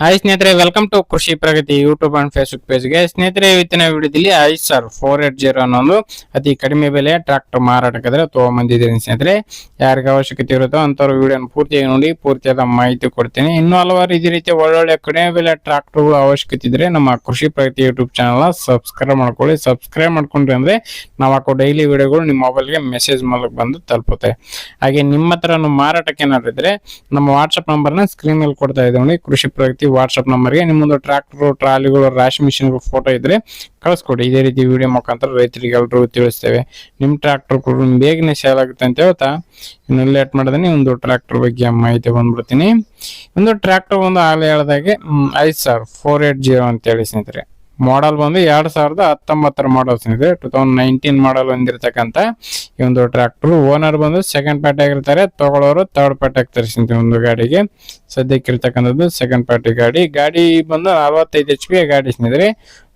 Hi ಸ್ನೇಹಿತರೆ welcome to Krishi Pragati YouTube and Facebook ಪೇಜ್ಗೆ ಸ್ನೇಹಿತರೆ, ಇವತ್ತಿನ ವಿಡಿಯೋದಲ್ಲಿ I sir four eight zero ಅನ್ನೋ ಒಂದು ಅತಿ ಕಡಿಮೆ ಬೆಲೆಯ ಟ್ರಾಕ್ಟರ್ ಮಾರಾಟಕ್ಕಾದ್ರೆ ತೊಗೊಂಬಂದಿದ್ದೀನಿ ಸ್ನೇಹಿತರೆ. ಯಾರಿಗೆ ಅವಶ್ಯಕತೆ ಇರುತ್ತೋ ಅಂಥವ್ರು ವಿಡಿಯೋನ ಪೂರ್ತಿಯಾಗಿ ನೋಡಿ, ಪೂರ್ತಿಯಾದ ಮಾಹಿತಿ ಕೊಡ್ತೀನಿ. ಇನ್ನೂ ಹಲವಾರು ಇದೇ ರೀತಿ ಒಳ್ಳೊಳ್ಳೆ ಕಡಿಮೆ ಬೆಲೆ ಟ್ರಾಕ್ಟರ್ಗಳು ಅವಶ್ಯಕತೆ ಇದ್ರೆ ನಮ್ಮ ಕೃಷಿ ಪ್ರಗತಿ ಯೂಟ್ಯೂಬ್ ಚಾನಲ್ನ ಸಬ್ಸ್ಕ್ರೈಬ್ ಮಾಡ್ಕೊಳ್ಳಿ. ಸಬ್ಸ್ಕ್ರೈಬ್ ಮಾಡ್ಕೊಂಡ್ರಿ ಅಂದ್ರೆ ನಾವು ಹಾಕೋ ಡೈಲಿ ವಿಡಿಯೋಗಳು ನಿಮ್ಮ ಮೊಬೈಲ್ಗೆ ಮೆಸೇಜ್ ಮೂಲಕ ಬಂದು ತಲುಪುತ್ತೆ. ಹಾಗೆ ನಿಮ್ಮ ಹತ್ರ ಮಾರಾಟಕ್ಕೆ ಏನಾದ್ರು ಇದ್ರೆ ನಮ್ಮ ವಾಟ್ಸಪ್ ನಂಬರ್ನ ಸ್ಕ್ರೀನ್ ಮೇಲೆ ಕೊಡ್ತಾ ಇದ್ದೀವಿ ಕೃಷಿ ಪ್ರಗತಿ ವಾಟ್ಸಪ್ ನಂಬರ್ಗೆ ನಿಮ್ಮೊಂದು ಟ್ರಾಕ್ಟರ್ ಟ್ರಾಲಿಗಳು ರಾಶಿ ಮಿಷಿನ್ಗಳು ಫೋಟೋ ಇದ್ರೆ ಕಳಿಸ್ಕೊಡಿ. ಇದೇ ರೀತಿ ವಿಡಿಯೋ ಮುಖಾಂತರ ರೈತರಿಗೆ ಎಲ್ಲರೂ ತಿಳಿಸ್ತೇವೆ. ನಿಮ್ಮ ಟ್ರಾಕ್ಟರ್ ಬೇಗನೆ ಸೇಲ್ ಆಗುತ್ತೆ ಅಂತ ಹೇಳ್ತಾ, ಇನ್ನು ಲೇಟ್ ಮಾಡಿದ್ರೆ ಒಂದು ಟ್ರಾಕ್ಟರ್ ಬಗ್ಗೆ ಮಾಹಿತಿ ಬಂದ್ಬಿಡ್ತೀನಿ ಒಂದು ಟ್ರಾಕ್ಟರ್ ಒಂದು ಆಗಲೇ ಹೇಳ್ದಾಗೆ ಐದು ಸಾವಿರ ಫೋರ್ ಏಟ್ ಜೀರೋ ಅಂತೇಳಿ ಸ್ನೇಹಿತರೆ. ಮಾಡಲ್ ಬಂದು ಎರಡ್ ಸಾವಿರದ ಹತ್ತೊಂಬತ್ತರ ಮಾಡಲ್ಸ್ ಇದೆ ಟೂ ತೌಸಂಡ್ ನೈನ್ಟೀನ್ ಮಾಡಲ್ ಹೊಂದಿರತಕ್ಕಂತ ಈ ಒಂದು ಟ್ರಾಕ್ಟರ್ ಓನರ್ ಬಂದು ಸೆಕೆಂಡ್ ಪಾರ್ಟಿ ಆಗಿರ್ತಾರೆ. ತಗೊಳ್ಳೋರು ತರ್ಡ್ ಪಾರ್ಟಿ ಆಗ್ತಾರೆ ಒಂದು ಗಾಡಿಗೆ. ಸದ್ಯಕ್ಕೆ ಇರ್ತಕ್ಕಂಥದ್ದು ಸೆಕೆಂಡ್ ಪಾರ್ಟಿ ಗಾಡಿ. ಗಾಡಿ ಬಂದು ನಲವತ್ತೈದು ಎಚ್ ಪಿ ಗಾಡಿ ಸ್ನೇಹಿತರೆ.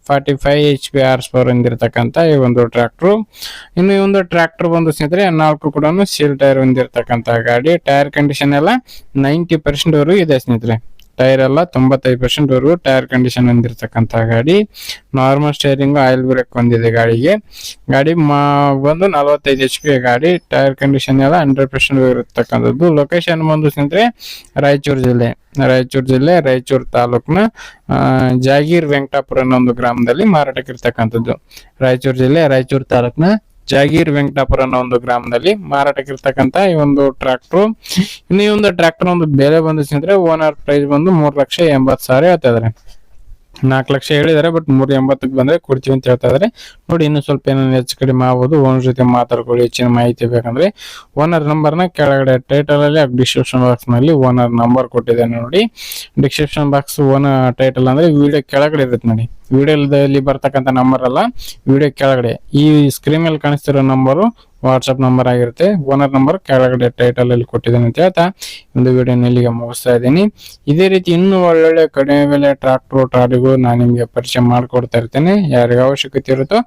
Forty five H P horse power ಹೊಂದಿರತಕ್ಕಂಥ ಈ ಒಂದು ಟ್ರ್ಯಾಕ್ಟ್ರು ಇನ್ನು ಈ ಒಂದು ಟ್ರ್ಯಾಕ್ಟರ್ ಬಂದು ಸ್ನೇಹಿತರೆ, ನಾಲ್ಕು ಕೂಡ ಸೀಲ್ ಟೈರ್ ಹೊಂದಿರತಕ್ಕಂಥ ಗಾಡಿ. ಟೈರ್ ಕಂಡೀಷನ್ ಎಲ್ಲ ನೈಂಟಿ ಪರ್ಸೆಂಟ್ ಅವರು ಇದೆ ಸ್ನೇಹಿತರೆ. ಟೈರ್ ಎಲ್ಲ ತೊಂಬತ್ತೈದು ಪರ್ಸೆಂಟ್ ವರೆಗೂ ಟೈರ್ ಕಂಡೀಷನ್ ಹೊಂದಿರತಕ್ಕಂತಹ ಗಾಡಿ. ನಾರ್ಮಲ್ ಸ್ಟೇರಿಂಗ್ ಆಯಿಲ್ ಬ್ರೇಕ್ ಹೊಂದಿದೆ ಗಾಡಿಗೆ. ಗಾಡಿ ಬಂದು ನಲವತ್ತೈದು ಎಚ್ ಪಿ ಗಾಡಿ. ಟೈರ್ ಕಂಡೀಷನ್ ಎಲ್ಲ ಹಂಡ್ರೆಡ್ ಪರ್ಸೆಂಟ್ ಇರತಕ್ಕಂಥದ್ದು. ಲೊಕೇಶನ್ ಬಂದು ಸ್ನೇಹಿತರೆ, ರಾಯಚೂರು ಜಿಲ್ಲೆ. ರಾಯಚೂರು ಜಿಲ್ಲೆ, ರಾಯಚೂರು ತಾಲೂಕಿನ ಜಾಗೀರ್ ವೆಂಕಟಾಪುರ ಅನ್ನೋ ಒಂದು ಗ್ರಾಮದಲ್ಲಿ ಮಾರಾಟಕ್ಕೆ ಇರ್ತಕ್ಕಂಥದ್ದು ರಾಯಚೂರು ಜಿಲ್ಲೆ, ರಾಯಚೂರು ತಾಲೂಕಿನ ಜಾಗೀರ್ ವೆಂಕಟಾಪುರ ಅನ್ನೋ ಒಂದು ಗ್ರಾಮದಲ್ಲಿ ಮಾರಾಟಕ್ಕೆ ಇರ್ತಕ್ಕಂತ ಈ ಒಂದು ಟ್ರಾಕ್ಟರ್ ಇನ್ನು ಈ ಒಂದು ಟ್ರಾಕ್ಟರ್ ಒಂದು ಬೆಲೆ ಬಂದು ಓನರ್ ಪ್ರೈಸ್ ಬಂದು ಮೂರ್ ಲಕ್ಷ ಎಂಬತ್ತು ಸಾವಿರ ಹೇಳ್ತಾ ಇದಾರೆ ನಾಲ್ಕು ಲಕ್ಷ ಹೇಳಿದಾರೆ, ಬಟ್ ಮೂರ್ ಎಂಬತ್ತಕ್ಕೆ ಬಂದ್ರೆ ಕೊಡ್ತೀವಿ ಅಂತ ಹೇಳ್ತಾ ಇದಾರೆ ನೋಡಿ, ಇನ್ನು ಸ್ವಲ್ಪ ಏನಾದ್ರು ಹೆಚ್ಚು ಕಡಿಮೆ ಆಗ್ಬೋದು. ಓನರ್ ಜೊತೆ ಮಾತಾಡ್ಕೊಳ್ಳಿ, ಹೆಚ್ಚಿನ ಮಾಹಿತಿ ಬೇಕಂದ್ರೆ. ಓನರ್ ನಂಬರ್ನ ಕೆಳಗಡೆ ಟೈಟಲ್ ಅಲ್ಲಿ ಡಿಸ್ಕ್ರಿಪ್ಷನ್ ಬಾಕ್ಸ್ನಲ್ಲಿ ಓನರ್ ನಂಬರ್ ಕೊಟ್ಟಿದ್ದೇನೆ ನೋಡಿ. ಡಿಸ್ಕ್ರಿಪ್ಷನ್ ಬಾಕ್ಸ್ ಓನರ್ ಟೈಟಲ್ ಅಂದ್ರೆ ವಿಡಿಯೋ ಕೆಳಗಡೆ ಇರುತ್ತೆ ನೋಡಿ. ವಿಡಿಯೋದಲ್ಲಿ ಬರ್ತಕ್ಕಂಥ ನಂಬರ್ ಅಲ್ಲ ವಿಡಿಯೋ ಕೆಳಗಡೆ. ಈ ಸ್ಕ್ರೀನ್ ಮೇಲೆ ಕಾಣಿಸ್ತಿರೋ ನಂಬರು ವಾಟ್ಸಪ್ ನಂಬರ್ ಆಗಿರುತ್ತೆ. ಓನರ್ ನಂಬರ್ ಕೆಳಗಡೆ ಟೈಟಲ್ ಅಲ್ಲಿ ಕೊಟ್ಟಿದ್ದೇನೆ ಅಂತ ಹೇಳ್ತಾ ಒಂದು ವಿಡಿಯೋನ ಇಲ್ಲಿಗೆ ಮುಗಿಸ್ತಾ ಇದ್ದೀನಿ. ಇದೇ ರೀತಿ ಇನ್ನೂ ಒಳ್ಳೊಳ್ಳೆ ಕಡಿಮೆ ಬೆಲೆ ಟ್ರಾಕ್ಟರ್ ಟ್ರಾಲಿಗಳು ನಾನು ನಿಮಗೆ ಪರಿಚಯ ಮಾಡಿಕೊಡ್ತಾ ಇರ್ತೇನೆ. ಯಾರಿಗೆ ಅವಶ್ಯಕತೆ ಇರುತ್ತೋ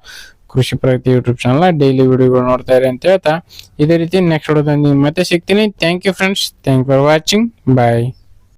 ಕೃಷಿ ಪ್ರಗತಿ ಯೂಟ್ಯೂಬ್ ಚಾನಲ್ ಡೈಲಿ ವಿಡಿಯೋಗಳು ನೋಡ್ತಾ ಇರಿ ಅಂತ ಹೇಳ್ತಾ ಇದೇ ರೀತಿ ನೆಕ್ಸ್ಟ್ ವಿಡಿಯೋದಲ್ಲಿ ಮತ್ತೆ ಸಿಗ್ತೀನಿ. Thank you friends thank for watching bye